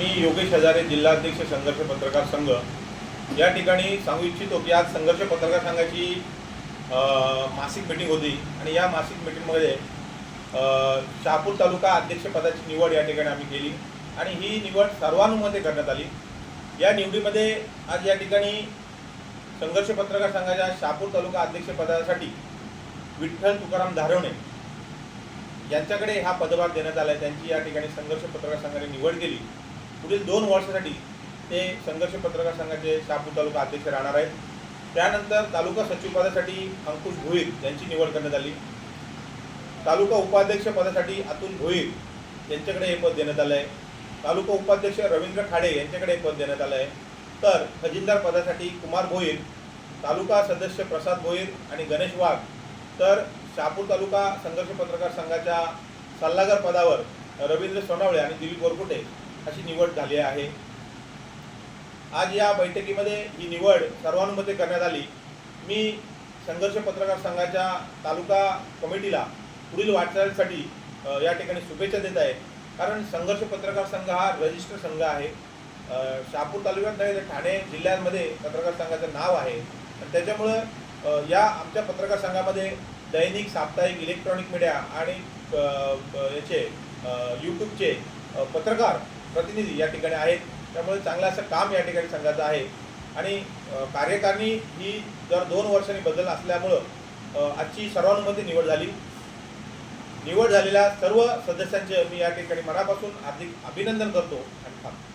मी योगेश हजारे जिल्हाध्यक्ष संघर्ष पत्रकार संघ. या ठिकाणी सांगू इच्छितो की आज संघर्ष पत्रकार संघाची मासिक मिटिंग होती आणि या मासिक मिटिंगमध्ये शहापूर तालुका अध्यक्षपदाची निवड या ठिकाणी आम्ही केली आणि ही निवड सर्वानुमते करण्यात आली. या निवडीमध्ये आज या ठिकाणी संघर्ष पत्रकार संघाच्या शहापूर तालुका अध्यक्षपदासाठी विठ्ठल तुकाराम धारवणे यांच्याकडे हा पदभार देण्यात आला आहे त्यांची या ठिकाणी संघर्ष पत्रकार संघाने निवड केली. पुढील दोन वर्षासाठी ते संघर्ष पत्रकार संघाचे शहापूर तालुका अध्यक्ष राहणार आहेत. त्यानंतर तालुका सचिव पदासाठी अंकुश भोईर यांची निवड करण्यात आली. तालुका उपाध्यक्ष पदासाठी अतुल भोईर यांच्याकडे हे पद देण्यात आलं आहे तालुका उपाध्यक्ष रवींद्र खाडे यांच्याकडे हे पद देण्यात आलं आहे तर खजिनदार पदासाठी कुमार भोईर तालुका सदस्य प्रसाद भोईर आणि गणेश वाघ. तर शहापूर तालुका संघर्ष पत्रकार संघाच्या सल्लागार पदावर रवींद्र सोनावळे आणि दिलीप बोरकुटे अशी निवड झाली आहे. आज या बैठकीमध्ये ही निवड सर्वानुमते करण्यात आली. मी संघर्ष पत्रकार संघाच्या तालुका कमिटीला पुढील वाटचालीसाठी या ठिकाणी शुभेच्छा देत आहे. कारण संघर्ष पत्रकार संघ हा रजिस्टर संघ आहे. शहापूर तालुक्यात नाही तर ठाणे जिल्ह्यांमध्ये पत्रकार संघाचं नाव आहे. आणि त्याच्यामुळं या आमच्या पत्रकार संघामध्ये दैनिक साप्ताहिक इलेक्ट्रॉनिक मीडिया आणि याचे यूट्यूबचे पत्रकार प्रतिनिधी या ठिकाणी आहेत. त्यामुळे चांगलं असं काम या ठिकाणी संघाचं आहे. आणि कार्यकारिणी ही दर दोन वर्षांनी बदल असल्यामुळं आजची सर्वानुमते निवड झाली. निवड झालेल्या सर्व सदस्यांचे मी या ठिकाणी मनापासून हार्दिक अभिनंदन करतो आणि थांबतो.